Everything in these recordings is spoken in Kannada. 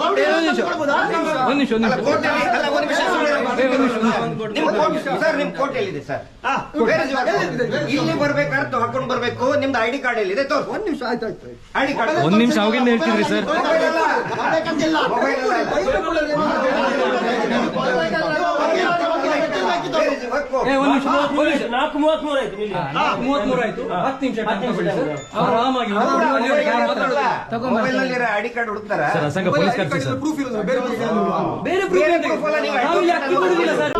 ಒಂದ್ ನಿಮಿಷ ಒಂದ್ ನಿಮಿಷ ನಿಮಿಷ. ನಿಮ್ಮ ಕೋರ್ಟ್ ಸರ್ ನಿಮ್ ಕೋರ್ಟ್ ಎಲ್ಲಿದೆ ಸರ್ ಬೇರೆ ಇಲ್ಲಿ ಬರ್ಬೇಕಾದ್ರೆ ಹಾಕೊಂಡು ಬರ್ಬೇಕು ನಿಮ್ದು ಐ ಡಿ ಕಾರ್ಡ್ ಎಲ್ಲಿದೆ ತೋರ್ ಒಂದ್ ನಿಮಿಷ ಆಯ್ತು ಆಯ್ತು ಡಿ ಕಾರ್ಡ್ ಒಂದ್ ನಿಮಿಷ ಅವಾಗಿಂದ ಹೇಳ್ತಿದ್ರಿ ಸರ್ ಮೊಬೈಲ್ ನಾಲ್ಕು ಮೂವತ್ತ್ ಮೂರು ಆಯ್ತು ನಿಲ್ಲಿ. ಮೂವತ್ಮೂರು ಹತ್ತು ನಿಮಿಷ ಅವ್ರು ಆರಾಮಾಗಿ ಐಡಿ ಕಾರ್ಡ್ ಹುಡುಕ್ತಾರ. ಪ್ರೂಫ್ ಇರೋದು. ಬೇರೆ. ಬೇರೆ ಇಲ್ಲಿ ಸರ್.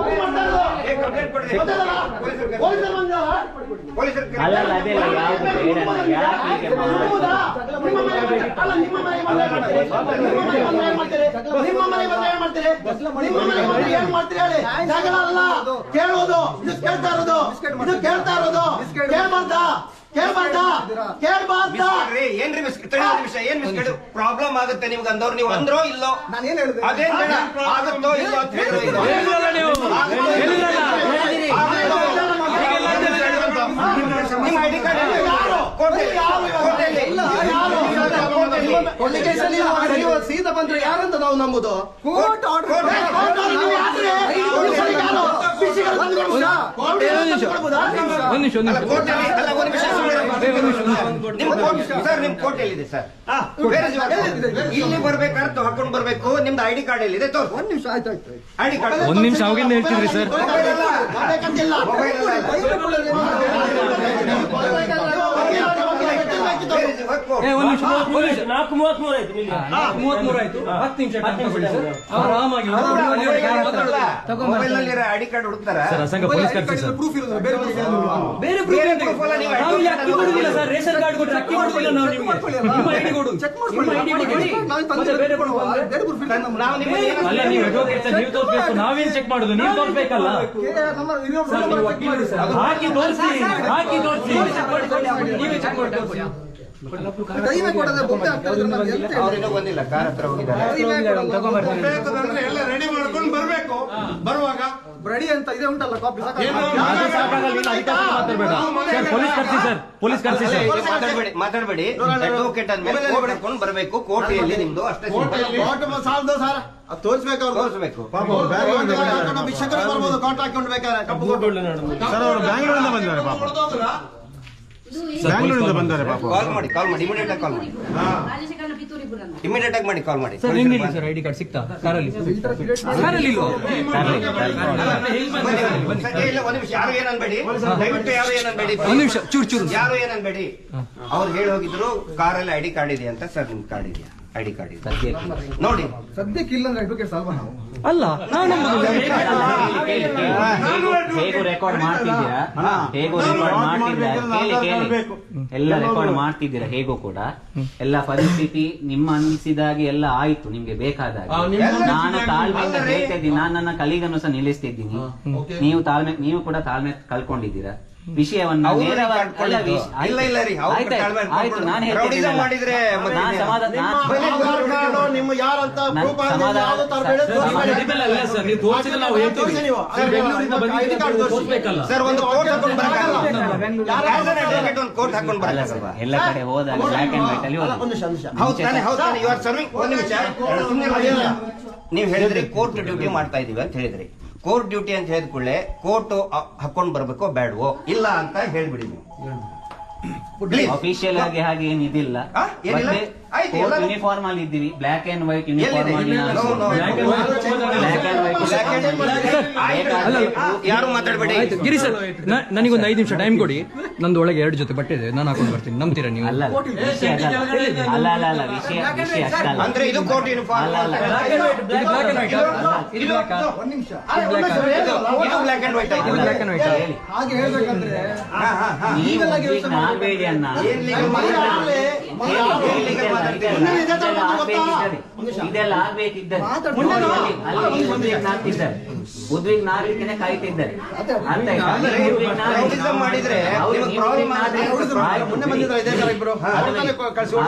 ಕರೀರಿ. ಕೇಳೋದು ಇದು ಕೇಳ್ತಾ ಇರೋದು ಇದು ಕೇಳ್ತಾ ಇರೋದು. ಕೇಳ್ಬಾರ್ದ? ಕೇಳ್ಬಾರ್ದ? ಕೇಳ್ಬಾರ್ದ? ಏನ್ರಿ ಬಿಸ್ಕೆಟ್ ತಡಿ ಒಂದ್ ನಿಮಿಷ. ಏನ್ ಬಿಸ್ಕೆಟ್ ಪ್ರಾಬ್ಲಮ್ ಆಗುತ್ತೆ ನಿಮ್ಗೆ ಅಂದವ್ರು. ನೀವು ಅಂದ್ರೋ ಇಲ್ಲೋ? ನಾನು ಏನ್ ಹೇಳಿದೆ? ಅದೇನ್ ಬೇಡ. ಆಗುತ್ತೋ ಇಲ್ಲೋ ಅಂತ ಹೇಳಿದ್ರು ಹೇಳಿದ್ರಲ್ಲ ನೀವು. ಹೇಳಿದ್ರಲ್ಲ. ನಿಮ್ಮ ಐಡಿ ಕಾರ್ಡ್ ಸೀದಾ ಬಂದ್ರೆ ಯಾರಂತ ನಾವು ನಂಬುದು? ಕೋರ್ಟ್ ಆರ್ಡರ್ ಒಂದ್ ನಿಮಿಷ? ಒಂದ್ ನಿಮಿಷ. ಅಲ್ಲ ನಿಮಿಷ. ಕೋರ್ಟಲ್ಲಿ ಅಲ್ಲ ಒಂದ್ ನಿಮಿಷ. ಸುಮ್ನೆ ಇರಿ. ಏ, ಒಂದ್ ನಿಮಿಷ. ನಿಮ್ಮ ಕೋರ್ಟ್ ಸರ್ ನಿಮ್ ಕೋರ್ಟ್ ಎಲ್ಲಿದೆ? ಸರ್ ಬೇರೆ ಜಾಗ. ಇಲ್ಲಿ ಬರ್ಬೇಕಾದ್ರೆ ಹಾಕೊಂಡು ಬರ್ಬೇಕು. ನಿಮ್ದು ಐಡಿ ಕಾರ್ಡ್ ಎಲ್ಲಿದೆ? ತೋರ್ ಒಂದ್ ನಿಮಿಷ ಆಯ್ತು ಆಯ್ತು ಐಡಿ ಕಾರ್ಡ್ ಒಂದ್ ನಿಮಿಷ ಅವಾಗಿಂದ ಹೇಳ್ತಿದ್ರಿ ಸರ್. ಮೊಬೈಲ್ ಮೊಬೈಲ್ ಜಾಗ ಹೋಗ್ಕೊ. ಏ ಒಂದ್ ನಿಮಿಷ ಒಂದ್ ನಿಮಿಷ ನಾಲ್ಕು ಮೂವತ್ತ್ ಮೂರು ಆಯ್ತು ಆಯ್ತು ಹತ್ತು ನಿಮಿಷ ಆರಾಮಾಗಿ ಐಡಿ ಕಾರ್ಡ್ ಹುಡುಕ್ತಾರ ಪ್ರೂಫ್ ಇರೋದು ಬೇರೆ. ಬೇರೆ ಅಕ್ಕಿ ಕೊಡುದಿಲ್ಲ ಸರ್ ರೇಷನ್ ಕಾರ್ಡ್ ಕೊಟ್ಟರೆ ಅಕ್ಕಿ ಕೊಡುದಿಲ್ಲ ನಾವು ನಿಮಗೆ ನಿಮ್ಮ ಐಡಿ ಕೊಡು ಚೆಕ್ ಮಾಡ್ಕೊಳ್ಳಿ. ಬೇರೆ ಕೊಡುವ. ಬೇರೆ ಇಲ್ಲ ನಾವು ಅಲ್ಲ ನೀವು ನೀವು ತೋರಿಸ್ಬೇಕು ನಾವೇನ್ ಚೆಕ್ ಮಾಡುದು ನೀವು ತೋರಿಸ್ಬೇಕಲ್ಲ. ಹಾಕಿ ತೋರಿಸಿ ಹಾಕಿ ತೋರಿಸಿ ನೀವೇ ಚೆಕ್ ಮಾಡಿ ಬಂದಿಲ್ಲ ಕಾರ್ ಹತ್ರ ಹೋಗಿದ್ದಾರೆ. ಎಲ್ಲ ರೆಡಿ ಮಾಡ್ಕೊಂಡು ಬರ್ಬೇಕು. ಬರುವಾಗ? ರೆಡಿ ಅಂತ ಇದೆ ಉಂಟಲ್ಲ ಕಾಪಿ ನೀನು ಅಧಿಕಾರಕ್ಕೆ ಮಾತಾಡ್ಬೇಡ. ಸರ್ ಪೊಲೀಸ್ ಕರ್ಸಿ ಸರ್ ಪೊಲೀಸ್ ಕರ್ಸಿ ಸರ್. ಇಲ್ಲಿ ಮಾತಾಡ್ಬೇಡಿ ಮಾತಾಡ್ಬೇಡಿ. ಅಡ್ವೊಕೇಟ್ ಅಂದ್ಮೇಲೆ ಬರ್ಬೇಕು ಕೋರ್ಟ್ ಎಲ್ಲಿ ನಿಮ್ದು? ಅಷ್ಟೇ. ಸಾಲದು ಸರ್ ಅದು ತೋರಿಸ್ಬೇಕು ಅವ್ರು. ತೋರಿಸ್ಬೇಕು. ಹಾಕೊಂಡು ಭಿಕ್ಷಕರಿಗೆ ಬರ್ಬೋದು ಕಾಂಟ್ರಾಕ್ಟ್ ಹಾಕೊಂಡು ಬೇಕಾದ್ರೆ. ಕಪ್ಪು ಸರ್ ಅವರು ಬ್ಯಾಂಗ್ಳೂರಿಂದ ಬಂದಿದ್ದಾರೆ ಪಾಪ. ಬ್ಯಾಂಗ್ಳೂರಿಂದ ಬಂದ್ದಾರೆ ಪಾಪ. ಕಾಲ್ ಮಾಡಿ ಕಾಲ್ ಮಾಡಿ ಇಮಿಡಿಯೇಟ್ ಆಗಿ ಕಾಲ್ ಮಾಡಿ. ಇಮಿಡಿಯೇಟ್ ಆಗಿ ಮಾಡಿ ಕಾಲ್ ಮಾಡಿ. ಸರ್ ಐಡಿ ಕಾರ್ಡ್ ಸಿಗ್ತಾ ಕಾರಲ್ಲಿ ಕಾರಲ್ಲಿ ಇಲ್ವಾ? ಸರ್, ಇಲ್ಲ, ಒಂದು ನಿಮಿಷ ಯಾರು ಏನನ್ಬೇಡಿ ದಯವಿಟ್ಟು ಯಾರು ಏನನ್ಬೇಡಿ ಒಂದ್ ನಿಮಿಷ ಚೂರ್ ಚೂರು. ಯಾರು ಏನನ್ಬೇಡಿ ಅವ್ರು ಹೇಳಿ ಹೋಗಿದ್ರು ಕಾರಲ್ಲಿ ಐಡಿ ಕಾರ್ಡ್ ಇದೆ ಅಂತ? ಸರ್ ನಿಮ್ ಕಾರ್ಡ್ ಇದೆಯಾ? ಐಡಿ ಕಾರ್ಡ್ ಇದೆ ನೋಡಿ. ಸದ್ಯಕ್ಕೆ ಇಲ್ಲ ಅಂದ್ರೆ ಅಡ್ವೊಕೇಟ್ ಅಲ್ವಾ ನಾವು? ಅಲ್ಲ ನಾವು ನಂಬುದಿಲ್ಲ ಹೇಗೂ ರೆಕಾರ್ಡ್ ಮಾಡ್ತಿದ್ದೀರಾ? ಹೇಗೂ ರೆಕಾರ್ಡ್ ಮಾಡ್ತಿದ್ದೀರಾ? ಕೇಳಿ ಕೇಳಿ. ಎಲ್ಲ ರೆಕಾರ್ಡ್ ಮಾಡ್ತಿದ್ದೀರಾ? ಹೇಗೂ ಕೂಡ. ಎಲ್ಲ ಪರಿಸ್ಥಿತಿ ನಿಮ್ಮ ಅನಿಸಿದಾಗೆ ಎಲ್ಲ ಆಯ್ತು ನಿಮ್ಗೆ ಬೇಕಾದಾಗ. ನಾನು ತಾಳ್ಮೆ ಹೇಳ್ತಾ ಇದ್ದೀನಿ. ನಾನು ನನ್ನ ಕಲಿಗನ್ನು ಸಹ ನಿಲ್ಲಿಸ್ತಿದ್ದೀನಿ ನೀವು ತಾಳ್ಮೆ ನೀವು ಕೂಡ ತಾಳ್ಮೆ ಕಳ್ಕೊಂಡಿದ್ದೀರಾ ವಿಷಯವನ್ನ ಎಲ್ಲ ಕಡೆ ಹೋದಾಗ ಬ್ಲಾಕ್ ಅಂಡ್ ವೈಟ್ ಅಲ್ಲಿ. ನೀವು ಹೇಳಿದ್ರಿ ಕೋರ್ಟ್ ಡ್ಯೂಟಿ ಮಾಡ್ತಾ ಇದೀವಿ ಅಂತ ಹೇಳಿದ್ರಿ. ಕೋರ್ಟ್ ಡ್ಯೂಟಿ ಅಂತ ಹೇಳಿದ ಕೂಡಲೇ ಕೋರ್ಟ್ ಹಾಕೊಂಡು ಬರಬೇಕೋ ಬೇಡವೋ ಇಲ್ಲ ಅಂತ ಹೇಳ್ಬಿಡಿ ನೀವು. ಅಫಿಷಿಯಲ್ ಆಗಿ ಹಾಗೆ ಏನಿದಿಲ್ಲ. ಯೂನಿಫಾರ್ಮ್ ಅಲ್ಲಿ ಇದ್ದೀವಿ. ಬ್ಲಾಕ್ ಅಂಡ್ ವೈಟ್ ಯೂನಿಫಾರ್ಮ್ ಅಲ್ಲಿ. ಯಾರು ಮಾತಾಡ್ಬೇಡಿ? ಆಯ್ತು ಗಿರಿ ಸರ್ ನನಗೊಂದು ಐದು ನಿಮಿಷ ಟೈಮ್ ಕೊಡಿ. ನಂದು ಒಳಗೆ ಎರಡು ಜೊತೆ ಬಟ್ಟೆ ಇದೆ. ನಾನು ಹಾಕೊಂಡು ಬರ್ತೀನಿ. ನಂಬ್ತೀರಾ ನೀವು? ಅಲ್ಲ ಅಲ್ಲ, ವಿಷಯ ಅಲ್ಲ ವಿಷಯ ವಿಷಯ ಅಷ್ಟಲ್ಲ. ಅಂದ್ರೆ ಇದು ಕೋಟ್ ಯೂನಿಫಾರ್ಮ್ ಅಲ್ಲ, ಅಲ್ಲ. ಇದು ಬ್ಲಾಕ್ ಅಂಡ್ ವೈಟ್ ಇದು ಬ್ಲಾಕ್ ಒಂದ್ ನಿಮಿಷ. ಇದು ಬ್ಲಾಕ್ ಅಂಡ್ ವೈಟ್ ಆಯ್ತು. ಬ್ಲಾಕ್ ಅಂಡ್ ವೈಟ್ ಹೇಳಿ. ಹಾಗೆ ಹೇಳ್ಬೇಕಂದ್ರೆ ಹಾ, ಹಾ, ಹಾ. ನೀವು ಒಬ್ರಿಗೆ ನಾಲ್ಬೇಡಿ ಅನ್ನ ಏನ್ legal ಮನೆ ಮಾಡಿಲ್ಲ? ಆಗ್ಲಿ, ಮನೆ ಹೇಳಿ, ಆಗ್ಲಿ. ಇದೆಲ್ಲ-? ಆಗ್ಬೇಕಿದ್ದರೆ- ಉದ್ವಿಗ್ನಾಗ್ತಿದ್ದಾರೆ ಉದ್ವಿಗ್ನಾಗ್ಲಿಕ್ಕೆ ಕಾಯ್ತಿದ್ದಾರೆ.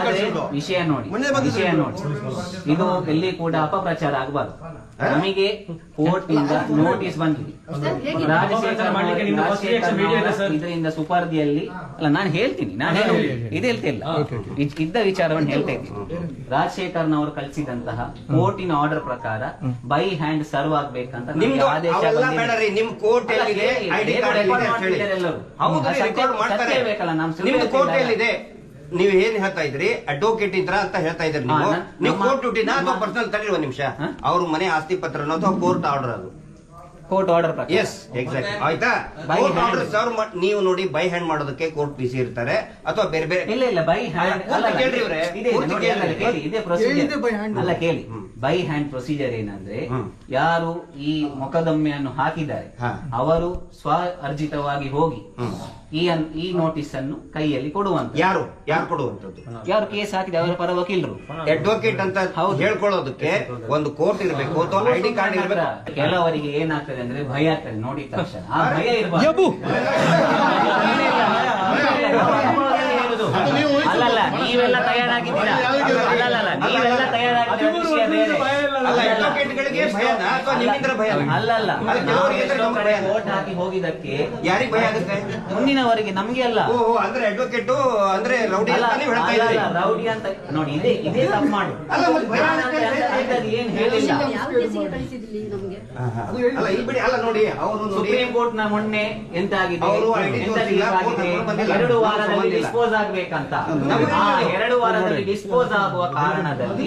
ಕಳ್ಸಿ. ವಿಷಯ ನೋಡಿ ವಿಷಯ ನೋಡಿ. ಇದು ಎಲ್ಲಿ ಕೂಡ ಅಪಪ್ರಚಾರ ಆಗಬಾರ್ದು. ನಮಗೆ ಕೋರ್ಟ್ನಿಂದ ನೋಟಿಸ್ ಬಂದಿದೆ? ರಾಜಶೇಖರ್. ಇದರಿಂದ ಸುಪರ್ದಿಯಲ್ಲಿ ಅಲ್ಲ ನಾನು ಹೇಳ್ತೀನಿ ನಾನು. ಇದು ಹೇಳ್ತಿಲ್ಲ. ಇದ್- ಇದ್ದ ವಿಚಾರವನ್ನು ಹೇಳ್ತಾ ಇದ್ದೀನಿ. ರಾಜಶೇಖರ್ನವರು ಕಳಿಸಿದಂತಹ ಕೋರ್ಟಿನ ಆರ್ಡರ್ ಪ್ರಕಾರ ಬೈ ಹ್ಯಾಂಡ್ ಸರ್ವ್ ಆಗ್ಬೇಕಂತ ನಿಮ್ಗೆ ಆದೇಶ ನಿಮ್ ಕೋರ್ಟ್ ಎಲ್ಲಿದೆ ಐಡಿ ಕಾರ್ಡ್ record ಎಲ್ಲಿದೆ ಅಂತ ಹೇಳಿ. ಎಲ್ಲರೂ. ಹೌದು ರೆಕಾರ್ಡ್ ಮಾಡ್ತಾರೆ. ಸತ್ಯ ಬೇಕಲ್ಲ, ನಾವು ನಿಮ್ದು ಕೋರ್ಟ್ ಎಲ್ಲಿದೆ ನೀವು ಏನ್ ಹೇಳ್ತಾ ಇದ್ರಿ? ಅಡ್ವೊಕೇಟ್ ಇದ್ರ ಅಂತ ಹೇಳ್ತಾ ಇದ್ರಿ ನೀವು. ನೀವು ಕೋರ್ಟ್ ಡ್ಯೂಟಿನ ಅಥವಾ ಪರ್ಸನಲ್ ತಡಿ ಒಂದ್ ನಿಮಿಷ? ಅವ್ರ ಮನೆ ಆಸ್ತಿ ಪತ್ರನೋ ಅಥವಾ ಕೋರ್ಟ್ ಆರ್ಡರ್ ಅದು. ಕೋರ್ಟ್ ಆರ್ಡರ್ ಪ್ರಕಾರ. ಎಸ್ ಎಕ್ಸಾಕ್ಟ್ ಆಯ್ತಾ? Court hand. ಆರ್ಡರ್ ಸರ್ವ್ ನೀವು ನೋಡಿ ಬೈ ಹ್ಯಾಂಡ್ ಮಾಡೋದಕ್ಕೆ ಕೋರ್ಟ್ ಬಿಸಿ ಇರ್ತಾರೆ. ಅಥವಾ ಬೇರೆ ಬೇರೆ ಇಲ್ಲ ಇಲ್ಲ ಬೈ ಹ್ಯಾಂಡ್. ಕೇಳಿ ಇದೇ ಪ್ರೊಸೀಜರ್ ಅಲ್ಲ ಕೇಳಿ. ಬೈ ಹ್ಯಾಂಡ್ ಪ್ರೊಸೀಜರ್ ಏನಂದ್ರೆ ಯಾರು ಈ ಮೊಕದಮ್ಮೆಯನ್ನು ಹಾಕಿದ್ದಾರೆ ಅವರು ಸ್ವ ಅರ್ಜಿತವಾಗಿ ಹೋಗಿ ಈ ಈ ನೋಟಿಸ್ ಅನ್ನು ಕೈಯಲ್ಲಿ ಕೊಡುವಂತ ಯಾರು? ಯಾರು ಕೊಡುವಂತದ್ದು ಯಾರು ಕೇಸ್ ಹಾಕಿದೆ? ಅವರ ಪರ ವಕೀಲರು. ಅಡ್ವೊಕೇಟ್ ಅಂತ. ಹೇಳ್ಕೊಳ್ಳೋದಕ್ಕೆ ಒಂದು ಕೋರ್ಟ್ ಇರಬೇಕು ಐಡಿ ಕಾರ್ಡ್ ಇರಬೇಕು. ಕೆಲವರಿಗೆ ಏನಾಗ್ತದೆ ಅಂದ್ರೆ ಭಯ ಆಗ್ತದೆ ನೋಡಿ ತಕ್ಷಣ. ಆ ಭಯ ಇರ್ಬೋದು ಅಲ್ಲಲ್ಲ ನೀವೆಲ್ಲ ತಯಾರಾಗಿದ್ದೀರಾ? ಅಲ್ಲಲ್ಲ ನೀವೆಲ್ಲ ತಯಾರಾಗಿದ್ದೀರಾ? ವಿಷಯ ಬೇರೆ. ಭಯನಾ? ಅಥವಾ ನಿಮ್ಮಿಂದ ಭಯ ಅಲ್ಲಲ್ಲ. ಹಾಕಿ ಹೋಗಿದ್ದಕ್ಕೆ ಯಾರಿಗ್ ಭಯ ಆಗುತ್ತೆ? ಮುಂದಿನವರಿಗೆ ನಮ್ಗೆ ಅಲ್ಲ. ಓ ಅಂದ್ರೆ ಅಡ್ವೊಕೇಟ್ ಅಂದ್ರೆ ರೌಡಿ ಅಂತ ನೀವು ಹೇಳ್ತಾ ಅಲ್ಲ, ಅಲ್ಲ, ರೌಡಿ ಅಂತ ನೋಡಿ ಇದೇ ಇದೇ ತಪ್ಪು ಮಾಡಿ. ಅಲ್ಲ, ಮತ್ತೆ ಭಯ ಆಗುತ್ತೆ ಅಂತ ಅಂಥದ್ದು ಏನ್ ಹೇಳಿಲ್ಲ. ಯಾವ ಕೇಸಿಗೆ ಕಳಿಸಿದ್ಲಿ ನಮ್ಗೆ? ಅಲ್ಲ ಇಲ್ಲಿ ಬಿಡಿ ಅಲ್ಲ ನೋಡಿ ಅವರು ಸುಪ್ರೀಂ ಕೋರ್ಟ್ನ ಮೊನ್ನೆ ಎಂತ ಆಗಿದೆ. ಎರಡು ವಾರದಲ್ಲಿ ಡಿಸ್ಪೋಸ್ ಆಗ್ಬೇಕಂತ. ಎರಡು ವಾರದಲ್ಲಿ ಡಿಸ್ಪೋಸ್ ಆಗುವ ಕಾರಣದಲ್ಲಿ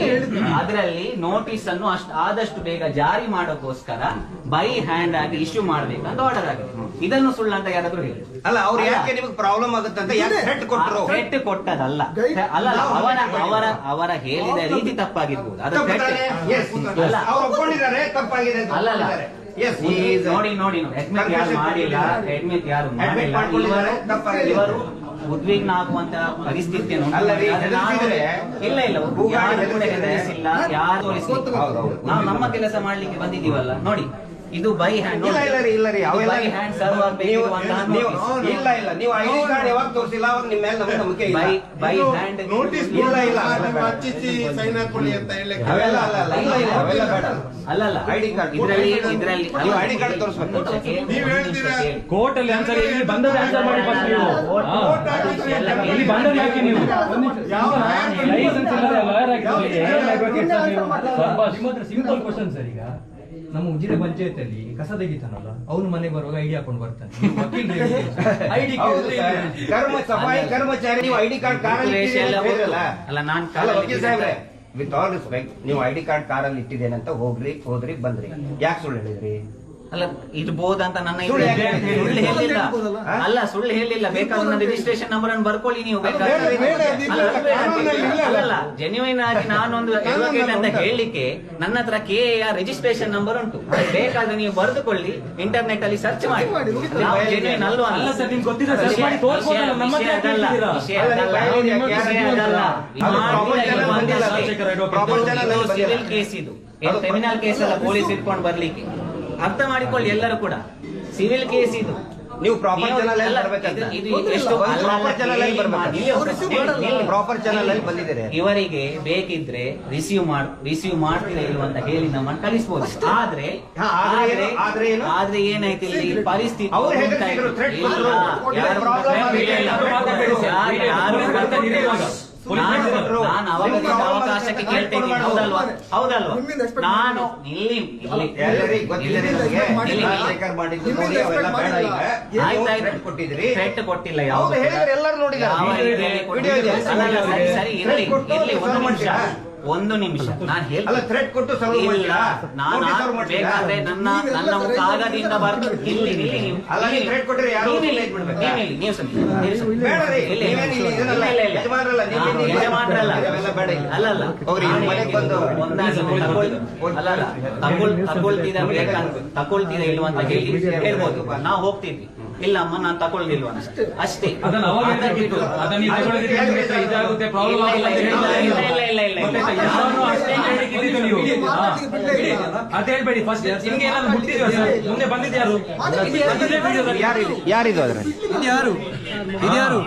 ಅದರಲ್ಲಿ ನೋಟಿಸ್ ಅನ್ನು ಅಷ್ಟು ಆದಷ್ಟು ಬೇಗ ಜಾರಿ ಮಾಡೋಕ್ಕೋಸ್ಕರ ಬೈ ಹ್ಯಾಂಡ್ ಆಗಿ ಇಶ್ಯೂ ಮಾಡ್ಬೇಕಂತ ಆರ್ಡರ್ ಆಗಿದೆ. ಇದನ್ನು ಸುಳ್ಳಂತ ಯಾರಾದ್ರೂ ಹೇಳಿ. ಅಲ್ಲ ಅವ್ರು ಯಾಕೆ ನಿಮಗೆ ಪ್ರಾಬ್ಲಮ್ ಆಗುತ್ತೆ ಅಂತ ಯಾಕೆ ಥ್ರೆಟ್ ಕೊಟ್ಟರು ಥ್ರೆಟ್ ಕೊಟ್ಟದಲ್ಲ ಅಲ್ಲ ಅಲ್ಲ, ಅವರ ಅವರ ಅವರ ಹೇಳಿದ ರೀತಿ ತಪ್ಪಾಗಿರ್ಬೋದು. ಅದು ಅಲ್ಲ. ಅವ್ರು ಒಪ್ಕೊಂಡಿದ್ದಾರೆ ತಪ್ಪಾಗಿದೆ ಅಂತ ಅಲ್ಲ ಅಲ್ಲ. ಎಸ್ ನೋಡಿ ನೋಡಿ ಅಡ್ಮಿಟ್ ಯಾರು ಮಾಡಿಲ್ಲ. ಅಡ್ಮಿಟ್ ಯಾರು ಮಾಡಿಲ್ಲ. ಇವರು- ತಪ್ಪಾಗಿದೆ. ಇವರು ಉದ್ವಿಗ್ನ ಆಗುವಂತ ಪರಿಸ್ಥಿತಿಯನ್ನು ಇಲ್ಲ ಇಲ್ಲ ಯಾರು ಯಾರು. ನಾವು ನಮ್ಮ ಕೆಲಸ ಮಾಡ್ಲಿಕ್ಕೆ ಬಂದಿದ್ದೀವಲ್ಲ ನೋಡಿ. ಇದು ಬೈ ಹ್ಯಾಂಡ್ ಇಲ್ಲ ಇಲ್ಲ ರೀ ಇಲ್ಲ ರೀ ಅವೆಲ್ಲ ಬೈ ಹ್ಯಾಂಡ್ ಸರ್ವ್ ನೀವು ಅಂತ ನೀವು ಇಲ್ಲ ಇಲ್ಲ ನೀವು ಐಡಿ ಕಾರ್ಡ್ ಯಾವಾಗ ತೋರಿಸಿಲ್ಲ ಅವಾಗ ನಿಮ್ಮ ಮೇಲೆ ನಮಗೆ ನಂಬಿಕೆ ಇಲ್ಲ ಬೈ ಬೈ ಹ್ಯಾಂಡ್ ನೋಟಿಸ್ ಇಲ್ಲ, ಇಲ್ಲ. ಹಚ್ಚಿಸಿ ಸೈನ್ ಹಾಕೊಳ್ಳಿ ಅಂತ ಹೇಳಕ್ಕೆ ಅವೆಲ್ಲ ಅಲ್ಲ ಅಲ್ಲ ಇಲ್ಲ ಇಲ್ಲ ಅವೆಲ್ಲ ಬೇಡ ಅಲ್ಲ ಅಲ್ಲ ಐಡಿ ಕಾರ್ಡ್ ಇದರಲ್ಲಿ ಇದರಲ್ಲಿ ನೀವು ಐಡಿ ಕಾರ್ಡ್ ತೋರಿಸ್ಬೇಕು. ನೀವು ಹೇಳ್ತೀರಾ? ಕೋರ್ಟ್ ಅಲ್ಲಿ ಆನ್ಸರ್ ಇಲ್ಲಿ ಬಂದದ್ದು ಆನ್ಸರ್ ಮಾಡಿ ಫಸ್ಟ್ ನೀವು ಹಾ. ಇಲ್ಲಿ ಬಂದದ್ದು ಯಾಕೆ ನೀವು ಲೈಸೆನ್ಸ್ ಇಲ್ಲದೆ ಲಾಯರ್ ಆಗಿದ್ದೀರಿ ಏನ್ advocate sir ನೀವು? ಸ್ವಲ್ಪ ನಿಮ್ಮ ಹತ್ರ ಸಿಂಪಲ್ ಕ್ವೆಶ್ಚನ್ ಸರ್ ಈಗ ನಮ್ಮ ಉಜಿರೆ ಪಂಚಾಯತ್ ಅಲ್ಲಿ ಕಸ ತೆಗಿತಾನಲ್ಲ ಅವನು ಮನೆಗೆ ಬರುವಾಗ ಐಡಿ ಹಾಕೊಂಡು ಬರ್ತಾನೆ. ಐಡಿ ಕರ್ಮ ಸಫಾಯಿ ಕರ್ಮಚಾರಿ ನೀವು ಐಡಿ ಕಾರ್ಡ್ ಅಲ್ಲ ನಾನ್ ಅಲ್ಲ ಕಾರಲ್ಲಿ ವಕೀಲ್ ಸಾಹೇಬ್ರೆ ವಿತ್ ಆಲ್ ರೆಸ್ಪೆಕ್ಟ್ ನೀವು ಐಡಿ ಕಾರ್ಡ್ ಕಾರಲ್ಲಿ ಇಟ್ಟಿದ್ದೇನೆ ಅಂತ ಹೋಗ್ರಿ ಹೋದ್ರಿ ಬಂದ್ರಿ. ಯಾಕೆ ಸುಳ್ಳು ಹೇಳಿದ್ರಿ? ಅಲ್ಲ ಇರ್ಬೋದಂತ ನನ್ನ ಸುಳ್ಳು ಹೇಳಿಲ್ಲ ಅಲ್ಲ ಸುಳ್ಳು ಹೇಳಿಲ್ಲ. ಬೇಕಾದ್ರೆ ನನ್ನ ರಿಜಿಸ್ಟ್ರೇಷನ್ ನಂಬರ್ ಅನ್ನು ಬರ್ಕೊಳ್ಳಿ ನೀವು. ಬೇಕಾದ್ರೆ ಜೆನ್ಯೂನ್ ಆಗಿ ನಾನೊಂದು ಅಡ್ವೊಕೇಟ್ ಅಂತ ಹೇಳಲಿಕ್ಕೆ ನನ್ನ ಹತ್ರ ಕೆ ರಿಜಿಸ್ಟ್ರೇಷನ್ ನಂಬರ್ ಉಂಟು. ಬೇಕಾದ್ರೆ ನೀವು ಬರೆದುಕೊಳ್ಳಿ ಇಂಟರ್ನೆಟ್ ಅಲ್ಲಿ ಸರ್ಚ್ ಮಾಡಿ. ಜೆನ್ಯೂನ್ ಅಲ್ವಾ? ಅಲ್ಲ sir, ನಿಮ್ಗೆ ಗೊತ್ತಿದೆ, search ಮಾಡಿ. ಸಿವಿಲ್ ಕೇಸ್ ಇದು ಕ್ರಿಮಿನಲ್ ಕೇಸ್ ಅಲ್ಲ ಪೊಲೀಸ್ ಇಟ್ಕೊಂಡು ಬರ್ಲಿಕ್ಕೆ. ಅರ್ಥ ಮಾಡಿಕೊಳ್ಳಿ ಎಲ್ಲರೂ ಕೂಡ ಸಿವಿಲ್ ಕೇಸ್ ಇದು ನೀವು ಪ್ರಾಪರ್ ಚಾನಲ್ ಅಲ್ಲಿ ಬರ್ಬೇಕಂತ ಪ್ರಾಪರ್ ಚಾನಲ್ ಅಲ್ಲಿ ಬಂದಿದ್ದೀರಿ ಇವರಿಗೆ ಬೇಕಿದ್ರೆ ರಿಸೀವ್ ಮಾಡ್ ರಿಸೀವ್ ಮಾಡ್ತೀರಾ ಇಲ್ವಂತ ಹೇಳಿ ನಮ್ಮನ್ನು ಕಳಿಸ್ಬೋದು ಆದ್ರೆ ಆದ್ರೆ ಆದ್ರೆ ಏನು? ಆದ್ರೆ ಏನು? ಏನಾಯ್ತು ಇಲ್ಲಿ ಪರಿಸ್ಥಿತಿ. ಯಾರು ನಾನು ಅವಾಗ ಅವಕಾಶಕ್ಕೆ ಕೇಳ್ತೇನೆ ಹೌದಲ್ವಾ? ಹೌದಲ್ವಾ? ನಾನು ಇಲ್ಲಿ ಕೊಟ್ಟಿದ್ರಿ ಥ್ರೆಟ್ ಕೊಟ್ಟಿಲ್ಲ ಹೌದು ಯಾವುದು ಎಲ್ಲರೂ ಯಾವ ನೋಡಿದ್ದಾರೆ ಸರಿ ಇರಲಿ ಇರಲಿ ಒಂದು ಮನುಷ್ಯ ನಿಮಿಷ? ಒಂದು ನಿಮಿಷ. ನಾನು ಹೇಳ್ತೀನಿ. ಕೊಟ್ಟು ಇಲ್ಲ ನಾನು ಬೇಕಾದ್ರೆ ನನ್ನ ನನ್ನ ಕಾಗದಿಂದ ಇಲ್ಲಿ ಇಲ್ಲಿ ನೀವು ಇಲ್ಲಿ? ನೀವು. ಯಜಮಾನ್ರಲ್ಲ. ಅಲ್ಲ ಅಲ್ಲ. ತಗೊಳ್ತಿದ ಬೇಕಂತ ತಗೊಳ್ತಿದ ಇಲ್ವಾ ಅಂತ ಹೇಳಿ ಹೇಳ್ಬೋದು. ನಾವು ಹೋಗ್ತಿದ್ವಿ ಇಲ್ಲ ಅಮ್ಮ ನಾನು. ತಗೊಳ್ಳಿಲ್ವ ಅಷ್ಟೇ. ಅದನ್ನ ಅವಾಗ ಹೇಳ್ಬೇಕಿತ್ತು. ಅದನ್ನ ನೀವು ತಗೊಳ್ಳಿದ್ರೆ ನಿಮ್ಗೆ ಹತ್ರ ಇದಾಗುತ್ತೆ, problem ಇಲ್ಲ, ಇಲ್ಲ, ಹೇಳ್ತಾ ಇಲ್ಲ, ಇಲ್ಲ, ಇಲ್ಲ, ಇಲ್ಲ. ಗೊತ್ತಾಯ್ತಾ? ಯಾರನ್ನೂ ಅಷ್ಟೇ ಹೇಳಿಕ್ಕೆ ಇದ್ದಿದ್ದು ನೀವು. ಹಾ. ಅದ್ ಹೇಳ್ಬೇಡಿ ಫಸ್ಟ್ ನಿಮ್ಗೆ ಏನಾದ್ರು ಮುಟ್ಟಿದ್ಯಾ ಸರ್? ಮುಂದೆ. ಯಾರಿದು? ಅದ್ರಲ್ಲಿ ಇದ್ಯಾರು? ಇದ್ಯಾರು?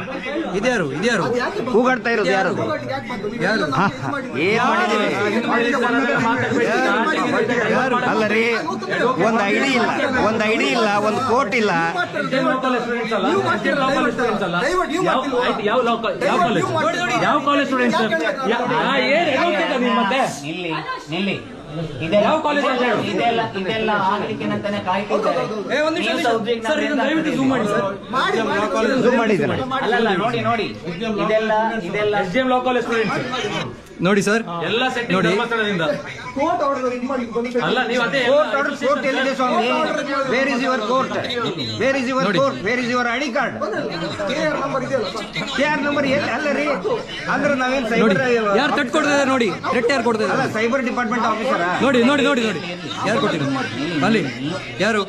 ಇದ್ಯಾರು? ಇದ್ಯಾರು? ಕೂಗಾಡ್ತಾ ಇರೋದು ಯಾರು? ಯಾರು? ಅಲ್ಲ ರೀ ಒಂದ್ ಐಡಿ ಇಲ್ಲ. ಒಂದ್ ಐಡಿ ಇಲ್ಲ. ಒಂದ್ ಕೋರ್ಟ್ ಇಲ್ಲ. ಅಲ್ಲ? ಅಲ್ಲ? ಯಾವ-? ಯಾವ ಕಾಲೇಜ್ ಯಾವ ಕಾಲೇಜ್ ಸ್ಟೂಡೆಂಟ್ಸ್ ಏನ್ ಹೇಳ್ತಿದ್ದ ನೀವು ಮತ್ತೆ ನಿಲ್ಲಿ ನಿಲ್ಲಿ ಇದೆಲ್ಲ ಯಾವ ಕಾಲೇಜ್ ಅಂತ ಹೇಳು? ಇದೆಲ್ಲ ಇದೆಲ್ಲ ಆಗ್ಲಿಕ್ಕೆ ಅಂತಾನೆ ಕಾಯ್ತಿದ್ದಾರೆ ಸರ್, ಇದನ್ನ ದಯವಿಟ್ಟು ಮಾಡಿ ಸರ್. ಮಾಡಿ, ಮಾಡಿ. ನೋಡಿ ನೋಡಿ ಇದೆಲ್ಲ ಇದೆಲ್ಲ S D M local students ನೋಡಿ ಸರ್ ಎಲ್ಲ ಸೆಟ್ಟಿಂಗ್ ನೋಡಿ. ಧರ್ಮಸ್ಥಳದಿಂದ. ಕೋರ್ಟ್ ಆರ್ಡರ್ ಇದು ಮಾಡಿ ಬಂದು ಅಲ್ಲ ನೀವು ಅದೇ ಕೋರ್ಟ್ ಆರ್ಡರ್ ಕೋರ್ಟ್ ಎಲ್ಲಿದೆ ಸ್ವಾಮಿ? Where is your court where is your ನೋಡಿ. Court where is your ID card number ಇದೆಯಲ್ಲ ಸರ್. ಕೆ ಆರ್ ನಂಬರ್ ಎಲ್ಲಿ ಅಲ್ಲ ರೀ. ಅಂದ್ರೆ ನಾವೇನ್ ನೋಡಿ. ಸೈಬರ್ ಯಾರು ಕೊಡ್ತಿದ್ದಾರೆ ನೋಡಿ. ರೆಟ್ ಯಾರು ಕೊಡ್ತಾ ಅಲ್ಲ ಇದ್ದಾರೆ ಸೈಬರ್ ಡಿಪಾರ್ಟ್ಮೆಂಟ್ ಆಫೀಸರ್ ನೋಡಿ ನೋಡಿ ನೋಡಿ ನೋಡಿ. ಯಾರು ಕೊಟ್ಟಿದ್ರು ಅಲ್ಲಿ. ಯಾರು?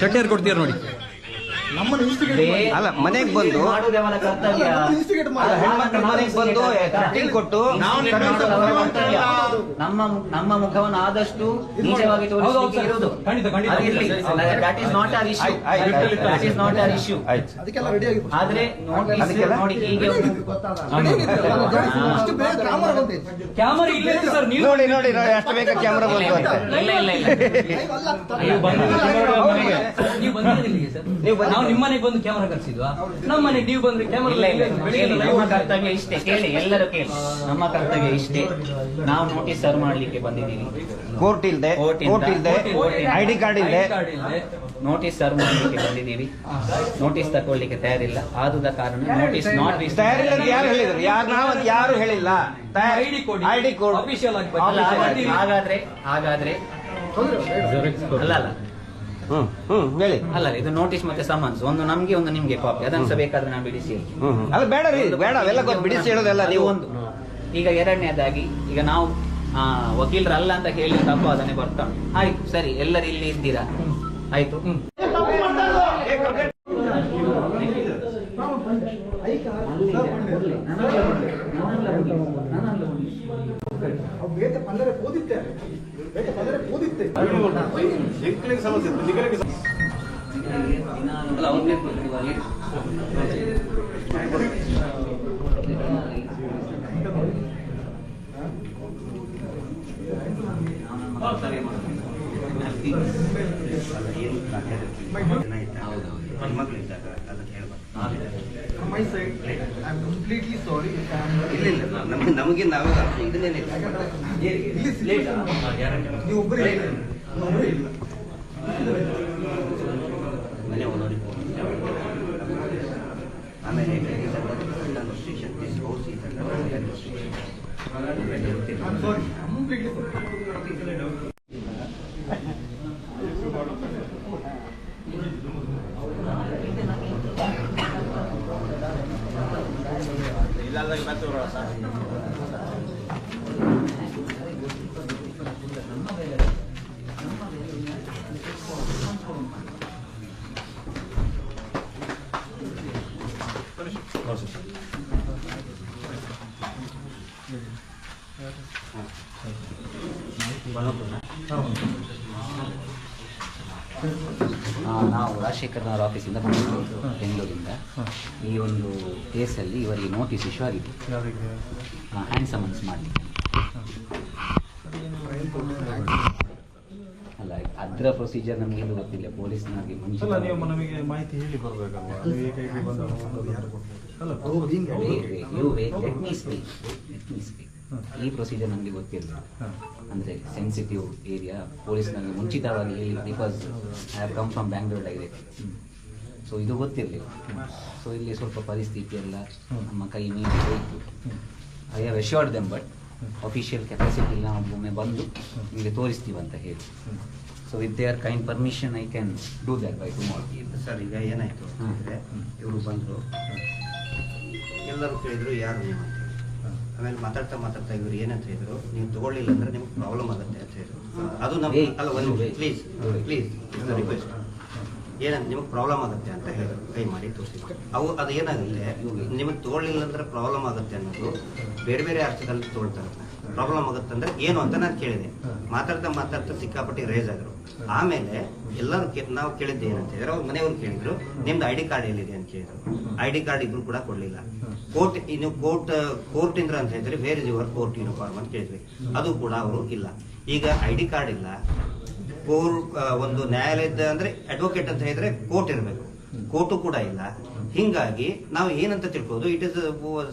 ಚಟ್ಟಿಯಾರು ಚಟ್ಟಿ ಯಾರು ಕೊಡ್ತೀರ ನೋಡಿ. ನಮ್ಮನ್ನು ಇನ್ಸ್ಟಿಗೇಟ್ ಅಲ್ಲ ಮನೆಗೆ ಬಂದು ಮಾಡುವುದು ಅವನ ಕರ್ತವ್ಯ. ಇನ್ಸ್ಟಿಗೇಟ್ ಅಲ್ಲ, ಮಾಡಿ. ಹೆಣ್ಮಕ್ಳು ಮನೆಗೆ ಬಂದು ಕಟ್ಟಿಂಗ್ ಕೊಟ್ಟು ನಮ್ಮ ನಮ್ಮ ಮುಖವನ್ನು ಆದಷ್ಟು ನಿಜವಾಗಿ ತೋರಿಸಲಿಕ್ಕೆ ಇರೋದು ಖಂಡಿತ, ಖಂಡಿತ. That is not our issue. That is not our issue ಆಯ್ತು ಅದಕ್ಕೆಲ್ಲ ರೆಡಿ ಆಗಿ ಆದ್ರೆ ನೋಟಿಸ್ ನೋಡಿ ಹೀಗೆ ಕ್ಯಾಮರಾ ಇಲ್ಲೇ. ಸರ್ ನೀವು ನೋಡಿ ನೋಡಿ ನೋಡಿ ಅಷ್ಟು ಬೇಗ ಕ್ಯಾಮ್ರಾ ಬಂತು ಅಂತ. ಇಲ್ಲ ಇಲ್ಲ ಇಲ್ಲ. ನೀವು ನಿಮ್ಮ ಮನೆಗೆ ಸರ್ ಬಂದು ಕ್ಯಾಮರಾ ಕರ್ಸಿದ್ವಾ? ನಮ್ಮ ಮನೆಗೆ ನೀವು ಬಂದ್ರೆ ಕ್ಯಾಮರಾ ನಮ್ಮ ಕರ್ತವ್ಯ ಇಷ್ಟೇ. ಕೇಳಿ ಎಲ್ಲರೂ ಕೇಳಿ. ನಮ್ಮ ಕರ್ತವ್ಯ ಇಷ್ಟೇ. ನಾವು ನೋಟಿಸ್ ಸರ್ವ್ ಮಾಡ್ಲಿಕ್ಕೆ ಬಂದಿದ್ದೀವಿ. ಕೋರ್ಟ್ ಇಲ್ದೆ Court ಕೋರ್ಟ್ ಇಂದ- ಐಡಿ ಕಾರ್ಡ್ ಇಲ್ಲದೆ ನೋಟಿಸ್ ಸರ್ವ್ ಮಾಡ್ಲಿಕ್ಕೆ ಬಂದಿದ್ದೀವಿ. ನೋಟಿಸ್ ತಗೊಳ್ಳಿಕ್ಕೆ ತಯಾರಿಲ್ಲ. ಆದುದ ಕಾರಣ ನೋಟಿಸ್ ನಾಟ್ ತಯಾರಿಲ್ಲ ಯಾರು ಹೇಳಿದ್ರು? ಯಾರು ನಾವು ಯಾರು ಹೇಳಿಲ್ಲ? ID code. ID code. Official ಆಗಿ ಹಾಗಾದ್ರೆ ಹಾಗಾದ್ರೆ ಅಲ್ಲ ಅಲ್ಲ. ಹ್ಮ್ ಹ್ಮ್ ಹೇಳಿ. ಅಲ್ಲ ಇದು ನೋಟಿಸ್ ಮತ್ತೆ ಸಮನ್ಸ್ ಒಂದು ನಮ್ಗೆ ಒಂದು ನಿಮ್ಗೆ ಕಾಪಿ ಅದನ್ನ ಸಹ ಬೇಕಾದ್ರೆ ನಾವು ಬಿಡಿಸಿ. ಹ್ಮ್ ಹ್ಮ್. ಅಲ್ಲ ಬೇಡ ರೀ ಬೇಡ ಅವೆಲ್ಲ ಗೊತ್ತು ಬಿಡಿಸಿ ಹೇಳೋದೆಲ್ಲ ನೀವು. ಒಂದು. ಈಗ ಎರಡನೇದಾಗಿ ಈಗ ನಾವು ಆ, ವಕೀಲರಲ್ಲ ಅಂತ ಹೇಳಿ ತಪ್ಪು ಅದನ್ನೇ ಬರ್ತಾ ಉಂಟು. ಆಯ್ತು ಸರಿ ಎಲ್ಲರೂ ಇಲ್ಲಿ ಇದ್ದೀರಾ? ಆಯ್ತು. ಓದಿತ್ತೆ ಬೇಗ ಬಂದರೆ ಓದಿತ್ತೆ ಹೆಂಗ್ಳಿಗೆ ಸಮಸ್ಯೆ ನಿಗಲಿಗೆ ಅಲ್ಲಿ. ಕರ್ತವ್ಯ ಮಾಡ್ಬೇಕು. My side I am completely sorry ಇಲ್ಲ ಇಲ್ಲ ನಮಗೆ ನಮಗೆ ನಾವು ಇದನ್ನೇನೆ ಇಲ್ಲಿ ಸಿಗ್ಲಿಲ್ಲ. ನೀವು ಒಬ್ಬರೇ ಒಬ್ಬರೇ ಇಲ್ಲ ಮನೆ ಓನರ್ ಆಮೇಲೆ ಸಾರಿ ಕಂಪ್ಲೀಟ್ಲಿ ರಾಜಶೇಖರ್ನವರ ಆಫೀಸಿಂದ ಬಂದಿದ್ದೇವೆ ಬೆಂಗಳೂರಿಂದ. ಈ ಒಂದು ಕೇಸಲ್ಲಿ ಇವರಿಗೆ ನೋಟಿಸ್ ಇಶ್ಯೂ ಆಗಿದೆ. ಹ್ಯಾಂಡ್ ಸಮನ್ಸ್ ಮಾಡಲಿಕ್ಕೆ. ಅಲ್ಲ ಅದರ ಪ್ರೊಸೀಜರ್ ನಮಗೆ ಗೊತ್ತಿಲ್ಲ. ಪೊಲೀಸ್ನಾಗಿ ಮುಂಚೆ ನಮಗೆ ಮಾಹಿತಿ ಹೇಳಿ ಬರಬೇಕಲ್ವಾ? ನೀವು ಲೆಟ್ ಮೀ ಸ್ಪೀಕ್ ಅಲ್ಲ ಮೀ wait, ಈ ಪ್ರೊಸೀಜರ್ ನಮಗೆ ಗೊತ್ತಿರಲಿಲ್ಲ ಅಂದರೆ ಸೆನ್ಸಿಟಿವ್ ಏರಿಯಾ ಪೊಲೀಸ್ನಲ್ಲಿ ಮುಂಚಿತವಾಗಿ ಹೇಳಿ because I have come from Bangalore direct so ಇದು ಗೊತ್ತಿರಲಿಲ್ಲ. ಸೊ ಇಲ್ಲಿ ಸ್ವಲ್ಪ ಪರಿಸ್ಥಿತಿ ಎಲ್ಲ ನಮ್ಮ ಕೈ ಮೀರಿ ಹೋಯಿತು. I have assured them but official capacity ಇಲ್ಲ ಒಮ್ಮೆ ಬಂದು ನಿಮಗೆ ತೋರಿಸ್ತೀವಿ ಅಂತ ಹೇಳಿ. So with their kind permission I can do that by tomorrow sir ಈಗ ಏನಾಯ್ತು ಅಂದರೆ ಇವರು ಬಂದರು. ಎಲ್ಲರೂ ಕೇಳಿದ್ರು ಯಾರು ನೀವು. ಆಮೇಲೆ ಮಾತಾಡ್ತಾ ಮಾತಾಡ್ತಾ ಇವ್ರು ಏನಂತ ಹೇಳಿದ್ರು ನೀವು ತಗೊಳ್ಳಿಲ್ಲ ಅಂದ್ರೆ ನಿಮ್ಗೆ ಪ್ರಾಬ್ಲಮ್ ಆಗುತ್ತೆ ಅಂತ ಹೇಳಿದ್ರು. ಅದು ನಮ್ಮ ಅಲ್ಲ ಒಂದು ಪ್ಲೀಸ್ ಪ್ಲೀಸ್ ರಿಕ್ವೆಸ್ಟ್ ಏನಂತ ನಿಮಗೆ ಪ್ರಾಬ್ಲಮ್ ಆಗುತ್ತೆ ಅಂತ ಹೇಳಿದ್ರು. ಕೈ ಮಾಡಿ ತೋರಿಸಿದ್ರು ಅವು ಅದು ಏನಾಗುತ್ತೆ ನಿಮಗೆ ತಗೊಳ್ಳಿಲ್ಲ ಅಂದ್ರೆ ಪ್ರಾಬ್ಲಮ್ ಆಗುತ್ತೆ ಅನ್ನೋದು ಬೇರೆ ಬೇರೆ ಅರ್ಥದಲ್ಲಿ ತಗೊಳ್ತಾರೆ ಪ್ರಾಬ್ಲಮ್ ಆಗುತ್ತೆ ಅಂದ್ರೆ ಏನು ಅಂತ ನಾನು ಕೇಳಿದೆ. ಮಾತಾಡ್ತಾ ಮಾತಾಡ್ತಾ ಸಿಕ್ಕಾಪಟ್ಟಿ ರೇಸ್ ಆದರು ಆಮೇಲೆ ಎಲ್ಲರೂ ನಾವು ಕೇಳಿದ್ದೆ ಏನಂತ ಹೇಳಿದ್ರೆ ಅವ್ರ ಮನೆಯವ್ರು ಕೇಳಿದ್ರು ನಿಮ್ದು ಐ ಡಿ ಕಾರ್ಡ್ ಎಲ್ಲಿದೆ? ಅಂತ ಕೇಳಿದ್ರು. ಐ ಡಿ ಕಾರ್ಡ್ ಇಬ್ರು ಕೂಡ ಕೊಡ್ಲಿಲ್ಲ. ಕೋರ್ಟ್ ಇನ್ನು ಕೋರ್ಟ್ ಕೋರ್ಟ್ ಇಂದ್ರ ಅಂತ ಹೇಳಿದ್ರೆ where is your court uniform ಅಂತ ಕೇಳಿದ್ವಿ. ಅದು ಕೂಡ ಅವರು ಇಲ್ಲ. ಈಗ ಐ ಡಿ ಕಾರ್ಡ್ ಇಲ್ಲ. ಕೋರ್ ಒಂದು ನ್ಯಾಯಾಲಯದ ಅಂದ್ರೆ ಅಡ್ವೊಕೇಟ್ ಅಂತ ಹೇಳಿದ್ರೆ ಕೋರ್ಟ್ ಇರಬೇಕು. ಕೋರ್ಟು ಕೂಡ ಇಲ್ಲ. ಹಿಂಗಾಗಿ ನಾವು ಏನಂತ ತಿಳ್ಕೋದು? ಇಟ್ ಇಸ್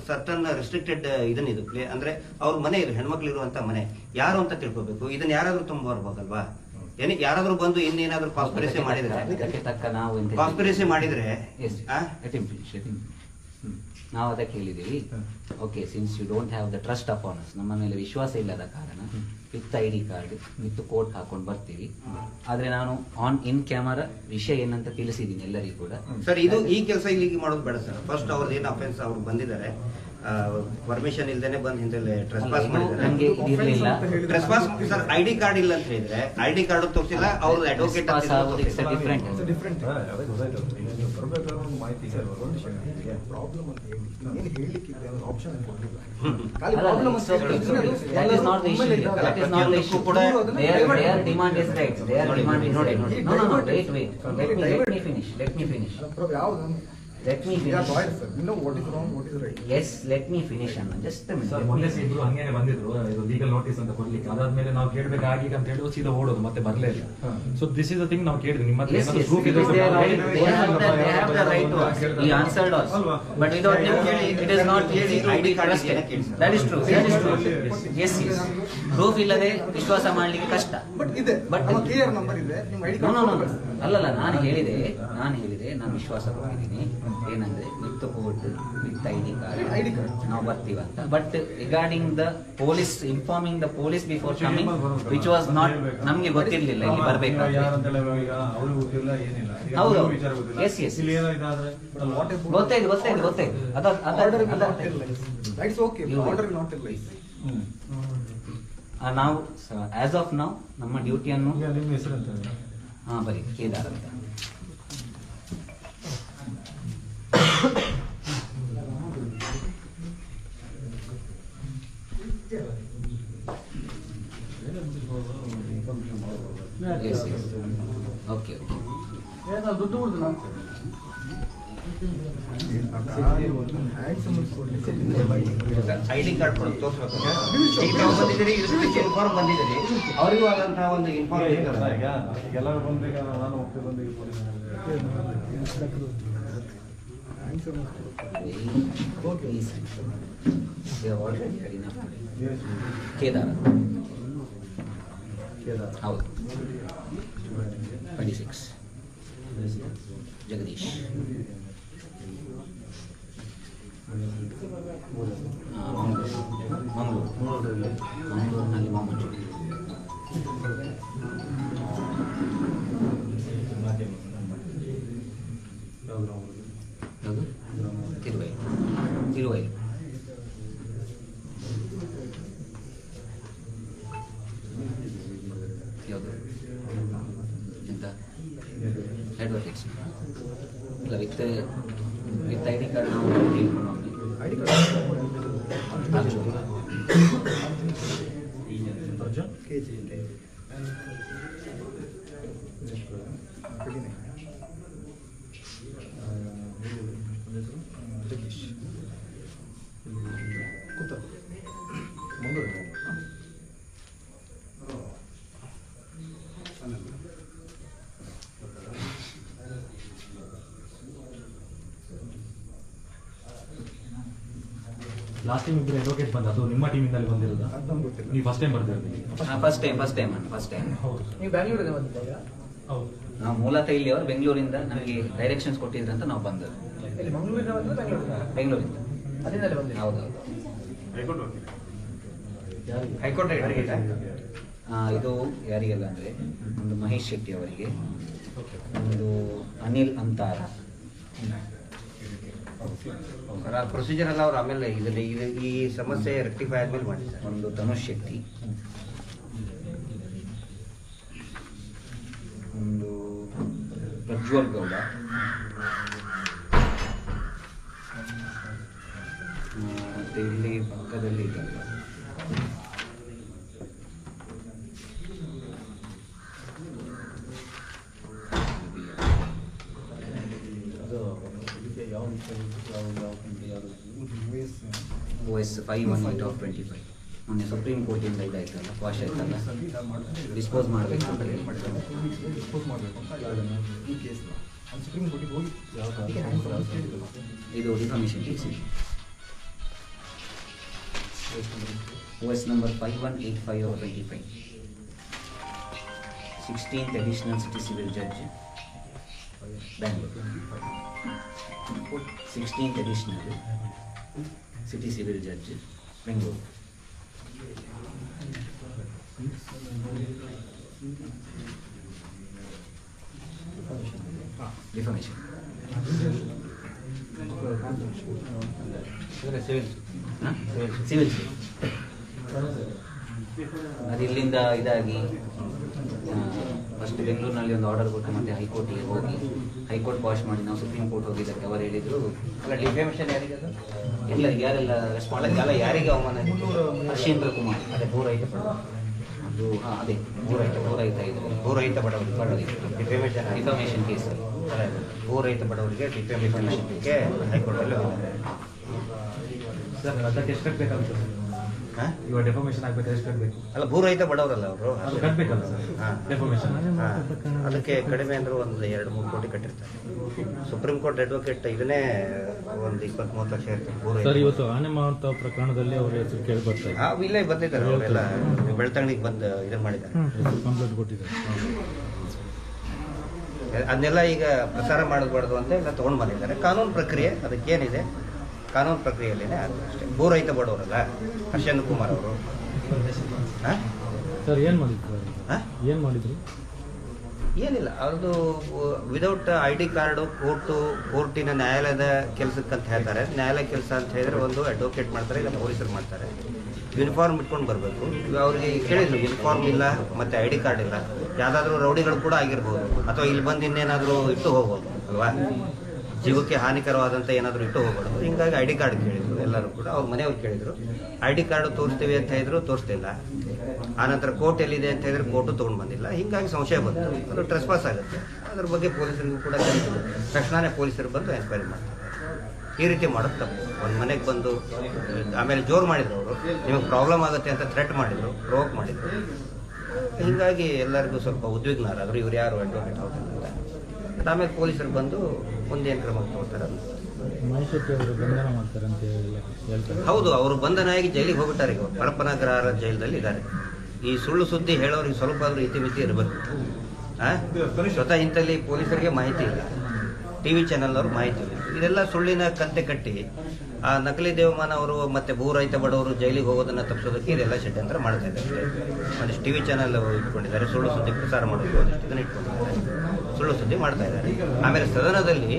ಸರ್ಟನ್ ರೆಸ್ಟ್ರಿಕ್ಟೆಡ್ ಇದನ್ನ ಇದು. ಪ್ಲೇ ಅಂದ್ರೆ ಅವ್ರ ಮನೆ ಇದು ಹೆಣ್ಮಕ್ಳು ಇರುವಂತ ಮನೆ. ಯಾರು ಅಂತ ತಿಳ್ಕೋಬೇಕು? ಇದನ್ನ ಯಾರಾದ್ರೂ ತುಂಬ ಬರ್ಬೋದಲ್ವಾ? ಏನ್ ಯಾರಾದ್ರೂ ಬಂದು ಇನ್ನೇನಾದ್ರೂ ಕಾನ್ಸ್ಪಿರಸಿ ಮಾಡಿದ್ರೆ ಕಾನ್ಸ್ಪಿರಸಿ ಮಾಡಿದ್ರೆ ನಾವು ಅದಕ್ಕೆ ಹೇಳಿದ್ದೀವಿ. Okay since you don't have the trust upon us ನಮ್ಮ ಮೇಲೆ ವಿಶ್ವಾಸ ಇಲ್ಲದ ಕಾರಣ with I D card with coat ಹಾಕೊಂಡು ಬರ್ತೀವಿ. ಆದ್ರೆ ನಾನು ಆನ್ ಇನ್ ಕ್ಯಾಮರಾ ವಿಷಯ ಏನಂತ ತಿಳಿಸಿದೀನಿ ಎಲ್ಲರಿಗೂ ಕೂಡ. ಸರ್ ಇದು ಈ ಕೆಲಸ ಇಲ್ಲಿಗೆ ಮಾಡೋದು ಬೇಡ ಸರ್. ಫಸ್ಟ್ ಅವ್ರದ್ದು ಏನು ಅಫೆನ್ಸ್ ಅವ್ರು ಬಂದಿದ್ದಾರೆ ಪರ್ಮಿಷನ್ ಇಲ್ದೇನೆ ಬಂದು ಹಿಂದೆ ಟ್ರೆಸ್ಪಾಸ್ ಪಾಸ್ ಮಾಡಿದ್ದಾರೆ. ಇದಿರ್ಲಿಲ್ಲ trespass sir I D card ಇಲ್ಲ ಅಂತ ಹೇಳಿದ್ರೆ ಐ ಡಿ ಕಾರ್ಡ್ ತೋರಿಸಿಲ್ಲ ಅವ್ರ ಅಡ್ವೊಕೇಟ್. ಡಿಫ್ರೆಂಟ್ ಅದೇ ಗೊತ್ತಾಯ್ತು ಈಗ ನೀವು ಬರ್ಬೇಕಾದ್ರೆ ಒಂದು ಮಾಹಿತಿ. ಪ್ರಾಬ್ಲಮ್ ಅಂತ ಹೇಳಿ ಏನು ಹೇಳಲಿಕ್ಕಿದೆ ಅನ್ನೋ ಆಪ್ಷನ್ ಕೊಡಲಿಲ್ಲ ಖಾಲಿ ಪ್ರಾಬ್ಲಮ್ ಅಂತ is not the issue. That is not ಕೂಡ Their, their demand is right. Their ನೋಡಿ, demand ನೋಡಿ, ನೋಡಿ. No, no, no, wait, wait. Let me, let me finish. Me finish. ಯಾವುದು Let me finish. Yeah, boys, sir. You know what is wrong, what is right. Yes, let me finish, Anna. Just a minute. Sir, one ಮೊನ್ನೆ ಇಬ್ರು ಹಂಗೇನೆ ಬಂದಿದ್ರು ಇದು ಲೀಗಲ್ ನೋಟಿಸ್ ಅಂತ ಕೊಡ್ಲಿಕ್ಕೆ ಅದಾದ್ಮೇಲೆ ನಾವು ಕೇಳ್ಬೇಕು ಆಗೀಗ ಅಂತ ಹೇಳಿ ಸೀದಾ ಓಡೋದು ಮತ್ತೆ ಬರ್ಲೇ ಇಲ್ಲ so this is the thing ನಾವು ಕೇಳಿದ್ವಿ ನಿಮ್ಮ ಹತ್ರ ಏನಾದ್ರು it ಇದೆ is their right. They have the, they have the right to ask. He answered us. ಅಲ್ವಾ? But without him, it is not easy to be trusted. That is true. That is true. Yes, yes. Proof ಇಲ್ಲದೆ ವಿಶ್ವಾಸ ಮಾಡ್ಲಿಕ್ಕೆ ಕಷ್ಟ ಬಟ್ ಇದೆ But- ಬಟ್ ಕ್ಲಿಯರ್ ನಂಬರ್ ಇದೆ ನಿಮ್ಮ ID No, no, no, no. Card ಅಲ್ಲಲ್ಲ ನಾನು ಹೇಳಿದೆ ನಾನು ಹೇಳಿದೆ ನಾನು ವಿಶ್ವಾಸ ಕೊಟ್ಟಿದ್ದೀನಿ ಏನಂದ್ರೆ with court with I D card. Card. ನಾವು ಬರ್ತೀವಂತ but regarding the police informing the police before coming which was not ನಮ್ಗೆ ಗೊತ್ತಿರ್ಲಿಲ್ಲ ಇಲ್ಲಿ ಬರ್ಬೇಕಾದ್ರೆ. ಹೌದು. ಇದಾದ್ರೆ ವಾಟ್ ಗೊತ್ತಾಯ್ತು ಗೊತ್ತಾಯ್ತು ಗೊತ್ತಾಯ್ತು. ಅದ ಅದ ಓಕೆ ಆರ್ಡರ್ ನಾಟ್. ನಾವು ಆಸ್ ಆಫ್ ನಾವು ನಮ್ಮ ಡ್ಯೂಟಿಯನ್ನು. ಹಾ ಬರೀ ಕೇದಾರ್ ಅಂತ yes yes okay okay I D card ಕೊಡೋದು ತೋರಿಸ್ಬೇಕು. ಈಗ ತಾವು ಬಂದಿದ್ದೀರಿ ಇನ್ಫಾರ್ಮ್ ಬಂದಿದ್ದೀರಿ. ಅವರಿಗೂ ಆದಂತಹ ಒಂದು ಇನ್ಫಾರ್ಮ್ ಇರ್ತದೆ ಈಗ ಎಲ್ಲರೂ ಬಂದು ಈಗ ನಾನು ಹೋಗ್ತಾ ಬಂದು. ಕೇದಾರ್. ಕೇದಾರ್. ಹೌದು. ಟ್ವೆಂಟಿ ಸಿಕ್ಸ್ ಜಗದೀಶ್ ಆ, ಲಾಸ್ಟ್ ಟೈಮ್ ಇಬ್ಬರು ಅಡ್ವೊಕೇಟ್ ಬಂದ ಅದು ನಿಮ್ಮ ಟೀಮ್ ಬಂದಿರೋದಾ? ಅದು ನಮ್ಗೆ ಗೊತ್ತಿಲ್ಲ. ನೀವು first time ಬರ್ದಿರೋದು first time first time first time ಹೌದು. ನೀವು ಬೆಂಗಳೂರಿಂದ ಬಂದಿದ್ದೀರಾ ಹೌದು. ನಾವು ಮೂಲತಃ ಇಲ್ಲಿಯವರು ಬೆಂಗಳೂರಿಂದ ನಮಗೆ ಡೈರೆಕ್ಷನ್ಸ್ ಕೊಟ್ಟಿದ್ರು ಅಂತ ನಾವು ಬಂದದ್ದು. ಇಲ್ಲಿ ಮಂಗಳೂರಿಂದ ಬಂದ್ರೆ ಬೆಂಗಳೂರಿಂದ ಬೆಂಗಳೂರಿಂದ. ಅಲ್ಲಿಂದಲೇ ಬಂದಿಲ್ಲ ಹೌದು ಹೈಕೋರ್ಟ್ ವಕೀಲ ಹೈಕೋರ್ಟ್ ಆ, ಇದು ಯಾರಿಗೆಲ್ಲ ಅಂದರೆ ಒಂದು ಮಹೇಶ್ ಶೆಟ್ಟಿ ಅವರಿಗೆ. ಒಂದು ಅನಿಲ್ ಅಂತಾರ. ಪ್ರೊಸೀಜರ್ ಎಲ್ಲ ಅವ್ರು ಆಮೇಲೆ ಇದರಲ್ಲಿ ಇದು- ಈ ಸಮಸ್ಯೆ ರೆಕ್ಟಿಫೈ ಆದ್ಮೇಲೆ ಮಾಡಿ ಸರ್. ಒಂದು ಧನುಷ್ ಶೆಟ್ಟಿ ಒಂದು ಪ್ರಜ್ವಲ್ ಗೌಡ. ಮತ್ತು ಇಲ್ಲಿ ಪಕ್ಕದಲ್ಲಿ ಇದಲ್ಲ five one eight of twenty five ಮೊನ್ನೆ ಸುಪ್ರೀಂ ಕೋರ್ಟಿಂದ ಇದಾಯ್ತಲ್ಲ ವಾಶ್ ಆಯ್ತಲ್ಲ. ಡಿಸ್ಪೋಸ್ ಮಾಡಬೇಕು ಅಂತ ಹೇಳಿ. ಡಿಸ್ಪೋಸ್ ಮಾಡಬೇಕು ಅಂತ ಹೇಳಿದ್ರು. ಈ ಕೇಸ್ನ ಅವ್ನು ಸುಪ್ರೀಂ ಕೋರ್ಟಿಗೆ ಹೋಗಿ ಅದಕ್ಕೆ ಹ್ಯಾಂಗ್ ಕೊಡೋದು ಕೇಳಿದ್ರು. ಇದು. Defamation case O S number five one eight five of twenty five sixteenth additional city civil judge Bangalore sixteenth additional city civil judge Bengaluru defamation civil ಅದು ಇಲ್ಲಿಂದ ಇದಾಗಿ ಫಸ್ಟ್ ಬೆಂಗಳೂರಿನಲ್ಲಿ ಒಂದು ಆರ್ಡರ್ ಕೊಟ್ಟು ಮತ್ತೆ ಹೈಕೋರ್ಟಿಗೆ ಹೋಗಿ ಹೈಕೋರ್ಟ್ ವಾಶ್ ಮಾಡಿ ನಾವು ಸುಪ್ರೀಂ ಕೋರ್ಟ್ ಹೋಗಿದ್ದಕ್ಕೆ ಅವರು ಹೇಳಿದ್ರು. ಅಲ್ಲ ಡಿಫೇಮೇಷನ್ ಯಾರಿಗೆ ಇಲ್ಲ ಎಲ್ಲ ಯಾರೆಲ್ಲ ರೆಸ್ಪಾಂಡ್ ಅಲ್ಲ ಯಾರಿಗೆ ಅವಮಾನ ಹರ್ಷೇಂದ್ರ ಕುಮಾರ್. ಅದೇ ಐತೆ ಪಡೆದ ಅದು ಹಾಂ ಅದೇ ಭೂರಹಿತ ಭೂರಹಿತ ಇದು. ಭೂರಹಿತ ಬಡವರಿಗೆ. ಡಿಫೇಮೇಷನ್ ಡಿಫಾಮೇಷನ್ ಕೇಸ್ ಭೂರಹಿತ ಬಡವರಿಗೆ ಡಿಫೇಮೇಷನ್ ಹೈಕೋರ್ಟಲ್ಲಿ ಸರ್ ಅದಕ್ಕೆ ಎಷ್ಟು ಬೇಕಾಗುತ್ತೆ ಇವಾಗ ಡೆಫಾಮೇಷನ್ ಆಗ್ಬೇಕಾದ್ರೆ ಎಷ್ಟು ಕಟ್ಟಬೇಕು ಅಲ್ಲ ಭೂರಹಿತ ಬಡವರಲ್ಲ ಅವರು. ಅದು ಕಟ್ಟಬೇಕಲ್ಲ ಸರ್. ಡೆಫಾಮೇಶನ್ ಡೆಫಾಮೇಷನ್ ಅದಕ್ಕೆ ಕಡಿಮೆ ಅಂದ್ರೆ ಒಂದು ಎರಡು ಮೂರು ಕೋಟಿ ಕಟ್ಟಿರ್ತಾರೆ. ಸುಪ್ರೀಂ ಕೋರ್ಟ್ ಅಡ್ವೊಕೇಟ್ ಇದನ್ನೇ ಒಂದು ಇಪ್ಪತ್ತ್ ಮೂವತ್ತು ಲಕ್ಷ ಇರ್ತಾರೆ ಸರ್ ಇವತ್ತು ಆನೆ ಮಾವಂತ ಪ್ರಕರಣದಲ್ಲಿ ಅವ್ರ ಹೆಸರು ಕೇಳಿ ಬರ್ತಾರೆ ಇದೆ. ಇಲ್ಲೇ ಬಂದಿದ್ದಾರೆ ಅವರೆಲ್ಲ ಬೆಳ್ತಂಗಡಿಗೆ ಬಂದು ಇದನ್ನ ಮಾಡಿದ್ದಾರೆ. ಕಂಪ್ಲೇಂಟ್ ಕೊಟ್ಟಿದ್ದಾರೆ. ಅದನ್ನೆಲ್ಲ ಈಗ ಪ್ರಸಾರ ಮಾಡಬಾರ್ದು ಅಂತ ಎಲ್ಲ ತಗೊಂಡ್ ಬಂದಿದ್ದಾರೆ. ಕಾನೂನು ಪ್ರಕ್ರಿಯೆ ಅದಕ್ಕೇನಿದೆ. ಕಾನೂನು ಪ್ರಕ್ರಿಯೆಯಲ್ಲೇ ಆಗುತ್ತೆ ಅಷ್ಟೇ. ಭೂರಹಿತ ಬಡವರಲ್ಲ? ಹರ್ಷೇಂದ್ರ ಕುಮಾರ್ ಅವರು. ಸರ್ ಏನು ಮಾಡಿದ್ರು? ಏನಿಲ್ಲ ಅವ್ರದ್ದು without I D card court ಕೋರ್ಟಿನ ನ್ಯಾಯಾಲಯದ ಕೆಲಸಕ್ಕಂತ ಹೇಳ್ತಾರೆ. ನ್ಯಾಯಾಲಯ ಕೆಲಸ ಅಂತ ಹೇಳಿದ್ರೆ ಒಂದು ಅಡ್ವೊಕೇಟ್ ಮಾಡ್ತಾರೆ ಇಲ್ಲ ಪೊಲೀಸರು ಮಾಡ್ತಾರೆ. ಯೂನಿಫಾರ್ಮ್ ಇಟ್ಕೊಂಡು ಬರಬೇಕು. ಅವ್ರಿಗೆ ಕೇಳಿದ್ರು ಯೂನಿಫಾರ್ಮ್ ಇಲ್ಲ ಮತ್ತೆ ಐ ಡಿ ಕಾರ್ಡ್ ಇಲ್ಲ. ಯಾವುದಾದ್ರೂ ರೌಡಿಗಳು ಕೂಡ ಆಗಿರ್ಬೋದು. ಅಥವಾ ಇಲ್ಲಿ ಬಂದು ಇನ್ನೇನಾದರೂ ಇಟ್ಟು ಹೋಗ್ಬೋದು ಅಲ್ವಾ? ಜೀವಕ್ಕೆ ಹಾನಿಕರವಾದಂಥ ಏನಾದರೂ ಇಟ್ಟು ಹೋಗ್ಬಾರ್ದು ಹಿಂಗಾಗಿ ಐ ಡಿ ಕಾರ್ಡ್ ಕೇಳಿದ್ರು, ಎಲ್ಲರೂ ಕೂಡ. ಅವ್ರ ಮನೆಯವ್ರು ಕೇಳಿದ್ರು. ಐ ಡಿ ಕಾರ್ಡು ತೋರಿಸ್ತೀವಿ ಅಂತ ಹೇಳಿದ್ರು ತೋರಿಸ್ತಿಲ್ಲ ಆನಂತರ ಕೋರ್ಟ್ ಎಲ್ಲಿದೆ ಅಂತ ಹೇಳಿದ್ರೆ ಕೋರ್ಟು ತೊಗೊಂಡು ಬಂದಿಲ್ಲ. ಹಿಂಗಾಗಿ ಸಂಶಯ ಬಂತು. ಅದು ಟ್ರೆಸ್ಪಾಸ್ ಆಗುತ್ತೆ. ಅದ್ರ ಬಗ್ಗೆ ಪೊಲೀಸರಿಗೂ ಕೂಡ ತಕ್ಷಣನೇ ತಕ್ಷಣವೇ ಪೊಲೀಸರು ಬಂದು ಎನ್ಕ್ವೈರಿ ಮಾಡ್ತಾರೆ. ಈ ರೀತಿ ಮಾಡೋದು ತಪ್ಪು. ಒಂದು ಮನೆಗೆ ಬಂದು, ಆಮೇಲೆ ಜೋರು ಮಾಡಿದ್ರು ಅವರು. ನಿಮಗೆ ಪ್ರಾಬ್ಲಮ್ ಆಗುತ್ತೆ ಅಂತ ಥ್ರೆಟ್ ಮಾಡಿದ್ರು ಪ್ರೋವೋಕ್ ಮಾಡಿದ್ರು. ಹೀಗಾಗಿ ಎಲ್ಲರಿಗೂ ಸ್ವಲ್ಪ ಉದ್ವಿಗ್ನರಾದರು. ಇವ್ರು ಯಾರು ಅಡ್ವೊಕೇಟ್ ಬಟ್ ಆಮೇಲೆ ಪೊಲೀಸರು ಬಂದು ಮುಂದೇನು ಕ್ರಮ ತಗೋತಾರೆ ಬಂಧನ ಮಾಡ್ತಾರೆ ಅಂತ ಹೇಳ್ತಾರೆ. ಹೌದು ಅವರು ಬಂಧನಾಗಿ ಜೈಲಿಗೆ ಹೋಗ್ಬಿಟ್ಟಾರೆ ಈಗ. ಪರಪ್ಪನಗರ ಜೈಲದಲ್ಲಿ ಇದ್ದಾರೆ. ಈ ಸುಳ್ಳು ಸುದ್ದಿ ಹೇಳೋರಿಗೆ ಸ್ವಲ್ಪ ಆದ್ರೂ ಇತಿಮಿತಿ ಇರಬೇಕು? ಸ್ವತಃ ಇಂಥಲ್ಲಿ ಪೊಲೀಸರಿಗೆ ಮಾಹಿತಿ ಇಲ್ಲ. ಟಿವಿ ಚಾನೆಲ್ನವ್ರು ಮಾಹಿತಿ ಇಲ್ಲ. ಇದೆಲ್ಲ ಸುಳ್ಳಿನ ಕಂತೆ ಕಟ್ಟಿ ಆ ನಕಲಿ ದೇವಮಾನ ಅವರು ಮತ್ತೆ ಭೂರಹಿತ ಬಡವರು ಜೈಲಿಗೆ ಹೋಗೋದನ್ನ ತಪ್ಪಿಸೋದಕ್ಕೆ ಇದೆಲ್ಲ ಷಡ್ಯಂತ್ರ ಮಾಡ್ತಾ ಇದ್ದಾರೆ. ಒಂದಿಷ್ಟು ಟಿವಿ ಚಾನೆಲ್ ಇಟ್ಕೊಂಡಿದ್ದಾರೆ. ಸುಳ್ಳು ಸುದ್ದಿ ಪ್ರಸಾರ ಮಾಡೋದು ಒಂದಿಷ್ಟು ಇದನ್ನ ಇಟ್ಕೊಂಡಿದ್ದಾರೆ. ಸುಳ್ಳು ಸುದ್ದಿ ಮಾಡ್ತಾ ಇದ್ದಾರೆ. ಆಮೇಲೆ ಸದನದಲ್ಲಿ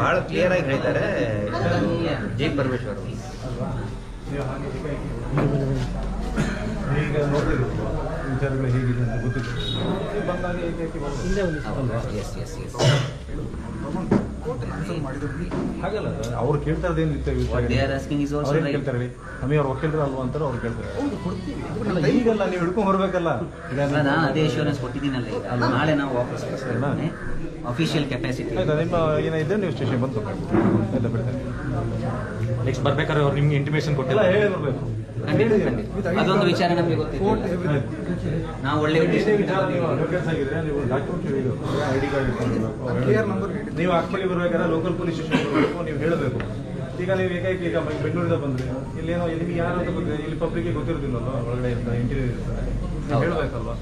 ಬಹಳ ಕ್ಲಿಯರ್ ಆಗಿ ಹೇಳ್ತಾರೆ ಜಿ ಪರಮೇಶ್ವರ್. ಈಗ ವಿಚಾರಗಳು ಹೇಗಿದೆ ಅಂತ ಗೊತ್ತಿತ್ತು ಎಸ್ ಎಸ್ ಎಸ್ ಹಾಗಲ್ಲ ಅವ್ರು ಕೇಳ್ತಾ ಇರೋದೇನು also ಕೇಳ್ತಾರೆ ನಮಗೆ ಅವ್ರು ವಕೀಲರು ಅಲ್ವಾ ಅಂತಾರೆ ಅವ್ರು ಕೇಳ್ತಾರೆ. ಅಲ್ಲ, ಈಗಲ್ಲ ನೀವು ಹಿಡ್ಕೊಂಡು ಬರ್ಬೇಕಲ್ಲ. ನಾನು ಅದೇ ಇನ್ಶೂರೆನ್ಸ್ ಕೊಟ್ಟಿದ್ದೀನಲ್ಲ ಈಗ. ನಾಳೆ ನಾವು ವಾಪಸ್ ಅಫಿಷಿಯಲ್ ಕೆಪಾಸಿಟಿ ಆಯ್ತಾ ನಿಮ್ಮ ಏನಿದೆ ನೀವು ಸ್ಟೇಷನ್ ಬಂದು ಎಲ್ಲ ಬಿಡ್ತೇನೆ ನೆಕ್ಸ್ಟ್ ಬರ್ಬೇಕಾದ್ರೆ ಅವ್ರು ನಿಮ್ಗೆ ಇಂಟಿಮೇಷನ್ ಕೊಟ್ಟಿಲ್ಲ ಹೇಳಿ ಬರ್ಬೇಕು. ಅದೊಂದು ವಿಚಾರ ನಮಗೆ ಗೊತ್ತಿದೆ ನಾವು ಒಳ್ಳೆ ನೀವು ಆಕ್ಚುಲಿ ಬರ್ಬೇಕಾದ್ರೆ ಲೋಕಲ್ ಪೊಲೀಸ್ ಸ್ಟೇಷನ್ ಬರಬೇಕು ನೀವು ಹೇಳಬೇಕು. ಈಗ ನೀವು ಏಕೈಕ ಈಗ ಬೆಂಗಳೂರಿಂದ ಬಂದ್ರೆ ಇಲ್ಲೇನೋ ನಿಮ್ಗೆ ಯಾರು ಅಂತ ಬಂದ್ರೆ ಇಲ್ಲಿ ಪಬ್ಲಿಕ್ ಗೊತ್ತಿರೋದಿಲ್ಲಲ್ಲ ಒಳಗಡೆ ಇರ್ತಾರೆ ಇಂಟೀರಿಯರ್ ಇರ್ತಾರೆ. ಹೇಳ್ಬೇಕಲ್ವಾ?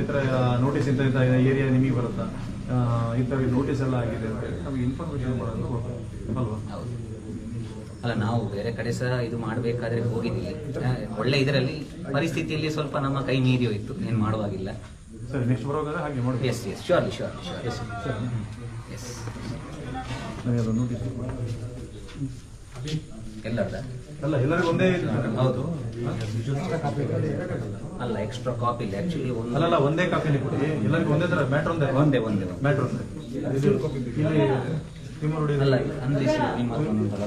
ಈ ಥರ ನೋಟಿಸ್ ಇಂತ ಇಂಥ ಏರಿಯಾ ನಿಮಗೆ ಬರುತ್ತಾ? ಈ ಥರ ನೋಟಿಸ್ ಎಲ್ಲ ಆಗಿದೆ ಅಂತ ನಮಗೆ ಇನ್ಫಾರ್ಮೇಶನ್ ಮಾಡೋದು ಅಲ್ವಾ? ಅಲ್ಲ ನಾವು ಬೇರೆ ಕಡೆ ಸಹ ಇದು ಮಾಡಬೇಕಾದ್ರೆ ಹೋಗಿದ್ದೀವಿ ಒಳ್ಳೆ ಇದರಲ್ಲಿ ಪರಿಸ್ಥಿತಿಯಲ್ಲಿ ಸ್ವಲ್ಪ ನಮ್ಮ ಕೈ ಮೀರಿ ಹೋಯಿತು ಏನು ಮಾಡುವಾಗಿಲ್ಲ. ಸರಿ ನೆಕ್ಸ್ಟ್ ಬರೋದಾದ್ರೆ ಹಾಗೆ ಮಾಡಿ yes yes surely surely sure ಸರಿ ಎಸ್ ನನಗೆ ಅದು ನೋಟಿಸ್ ಎಲ್ಲರದ? ಅಲ್ಲ ಎಲ್ಲರಿಗೂ ಒಂದೇ ಹೌದು. ಅಲ್ಲ ಎಕ್ಸ್ಟ್ರಾ ಕಾಪಿ ಇಲ್ಲ. ಆಕ್ಚುಲಿ ಒಂದು ಅಲ್ಲಲ್ಲ ಒಂದೇ ಕಾಪಿಲಿ ಕೊಡಿ. ಎಲ್ಲರಿಗೂ ಒಂದೇ ತರ ಮ್ಯಾಟ್ರ್ ಒಂದೇ ಒಂದೇ ಒಂದೇ ಮ್ಯಾಟ್ರ್ ಒಂದೇ. ಅಲ್ಲ ನಿಮ್ಮ ಹತ್ರ ಉಂಟಲ್ಲ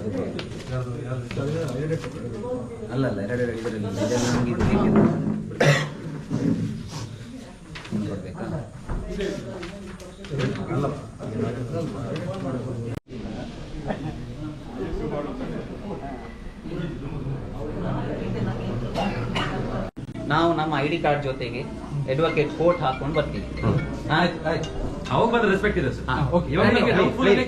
ಅಲ್ಲ ಅಲ್ಲ ಎರಡೆರಡು ಇದರಲ್ಲಿ ಇಲ್ಲ. ಇದೆಲ್ಲ ನಮ್ಗೆ ಇದು ಬೇಕಿದೆ. ನಿಮ್ಗೆ ಕೊಡ್ಬೇಕಾ ಅಲ್ಲ ನಾವು ನಮ್ಮ ಐ ಡಿ ಕಾರ್ಡ್ ಜೊತೆಗೆ ಅಡ್ವೊಕೇಟ್ ಕೋರ್ಟ್ ಹಾಕೊಂಡು ಬರ್ತೀವಿ. ಆಯ್ತು ಆಯ್ತು. ಅವಾಗ ಬಂದ ರೆಸ್ಪೆಕ್ಟ್ ಇದೆ ಸರ್.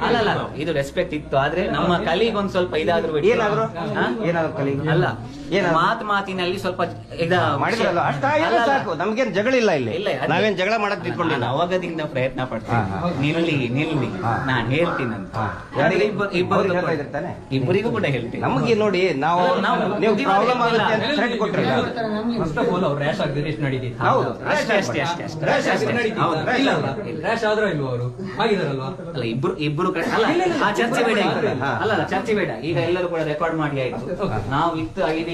ಅಲ್ಲ ಇದು ರೆಸ್ಪೆಕ್ಟ್ ಇತ್ತು ಆದ್ರೆ ನಮ್ಮ ಕಲಿಗ್ ಒಂದ್ ಸ್ವಲ್ಪ ಇದಾದ್ರು ಏನಾದ್ರು? ಹಾ? ಏನಾದ್ರು ಕಲೀಗ್? ಅಲ್ಲ? ಮಾತು ಮಾತಿನಲ್ಲಿ ಸ್ವಲ್ಪ ಮಾಡಿದ್ರಲ್ಲ ಅಷ್ಟಾಗಿದ್ರೆ. ಸಾಕು. ನಮ್ಗೇನ್ ಜಗಳ ಇಲ್ಲ. ಇಲ್ಲಿ ನಾವೇನ್ ಜಗಳ ಮಾಡಕ್ ತಿಳ್ಕೊಂಡಿಲ್ಲ ಅವಾಗದಿಂದ ಪ್ರಯತ್ನ ಪಡ್ತೀನಿ. ನಿಲ್ಲಿ ನಿಲ್ಲಿ. ನಾನ್ ಹೇಳ್ತೀನಿ ಇಬ್ಬರಿಗೂ ಕೂಡ- ಹೇಳ್ತೀನಿ. ನಮಗೆ ನೋಡಿ ನಾವು ನೀವು ಪ್ರಾಬ್ಲಮ್ ಆಗುತ್ತೆ ಅಂತ ಥ್ರೆಟ್ ಕೊಟ್ರಿಲ್ಲ. ಫಸ್ಟ್ ಆಫ್ ಆಲ್ ಅವ್ರು ರ್ಯಾಶ್ ಆಗದೆ ಎಷ್ಟು ನಡೀತಿತ್ತು. ಹೌದು ಅಷ್ಟೇ ಅಷ್ಟೇ ಅಷ್ಟೇ ಅಷ್ಟೇ ರ್ಯಾಶ್ ಆಗದೆ ಹೌದು. ಇಲ್ಲ ಅಲ್ಲ ರ್ಯಾಶ್ ಆದ್ರೂ ಇಲ್ವೋ ಅವರು? ಆಗಿದಾರಲ್ವಾ ಅಲ್ಲ ಇಬ್ರು ಇಬ್ರು ಕಡೆ ಅಲ್ಲ ಆ ಚರ್ಚೆ ಬೇಡ ಅಲ್ಲ ಚರ್ಚೆ ಬೇಡ. ಈಗ ಎಲ್ಲರೂ ಕೂಡ ರೆಕಾರ್ಡ್ ಮಾಡಿ ಆಯ್ತು. ನಾವು ಇತ್ತು ಐದು